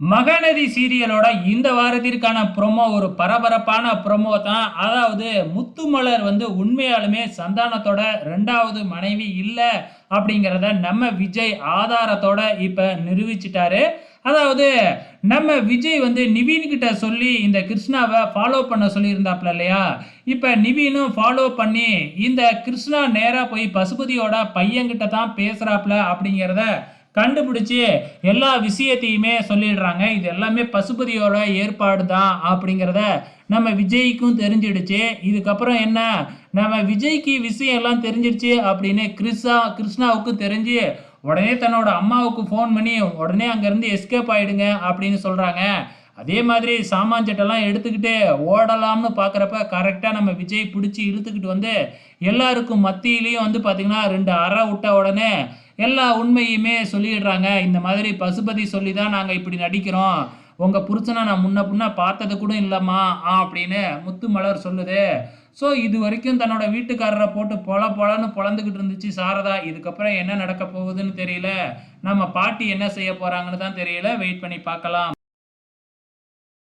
மகாநதி சீரியலோட இந்த வாரத்திற்கான ப்ரொமோ ஒரு பரபரப்பான ப்ரொமோ தான். அதாவது முத்துமலர் வந்து உண்மையாலுமே சந்தானத்தோட ரெண்டாவது மனைவி இல்லை அப்படிங்கிறத நம்ம விஜய் ஆதாரத்தோட இப்போ நிரூபிச்சிட்டாரு. அதாவது நம்ம விஜய் வந்து நிவீன்கிட்ட சொல்லி இந்த கிருஷ்ணாவை ஃபாலோ பண்ண சொல்லியிருந்தாப்ல இல்லையா? இப்போ நிவீனும் ஃபாலோ பண்ணி இந்த கிருஷ்ணா நேராக போய் பசுபதியோட பையன்கிட்ட தான் பேசுகிறாப்ல அப்படிங்கிறத கண்டுபிடிச்சி எல்லா விஷயத்தையுமே சொல்லிடுறாங்க. இது எல்லாமே பசுபதியோட ஏற்பாடு தான் அப்படிங்கிறத நம்ம விஜய்க்கும் தெரிஞ்சிடுச்சு. இதுக்கப்புறம் என்ன? நம்ம விஜய்க்கு விஷயம் எல்லாம் தெரிஞ்சிடுச்சு அப்படின்னு கிருஷ்ணா கிருஷ்ணாவுக்கும் தெரிஞ்சு உடனே தன்னோட அம்மாவுக்கு ஃபோன் பண்ணி உடனே அங்கேருந்து எஸ்கேப் ஆகிடுங்க அப்படின்னு சொல்கிறாங்க அதே மாதிரி சாமான் சட்டெல்லாம் எடுத்துக்கிட்டு ஓடலாம்னு பார்க்குறப்ப கரெக்டாக நம்ம விஜய் பிடிச்சி இழுத்துக்கிட்டு வந்து எல்லாருக்கும் மத்தியிலையும் வந்து பார்த்திங்கன்னா ரெண்டு அறை விட்ட உடனே எல்லா உண்மையுமே சொல்லிடுறாங்க. இந்த மாதிரி பசுபதி சொல்லி தான் நாங்கள் இப்படி நடிக்கிறோம். உங்கள் புருஷனை நான் முன்ன பின்ன பார்த்தது கூட இல்லைம்மா ஆ அப்படின்னு முத்துமலர் சொல்லுது. ஸோ இது வரைக்கும் தன்னோட வீட்டுக்காரரை போட்டு பொல பொலன்னு பொழந்துக்கிட்டு இருந்துச்சு சாரதா. இதுக்கப்புறம் என்ன நடக்க போகுதுன்னு தெரியல. நம்ம பாட்டி என்ன செய்ய போகிறாங்கன்னு தான் தெரியல. வெயிட் பண்ணி பார்க்கலாம்.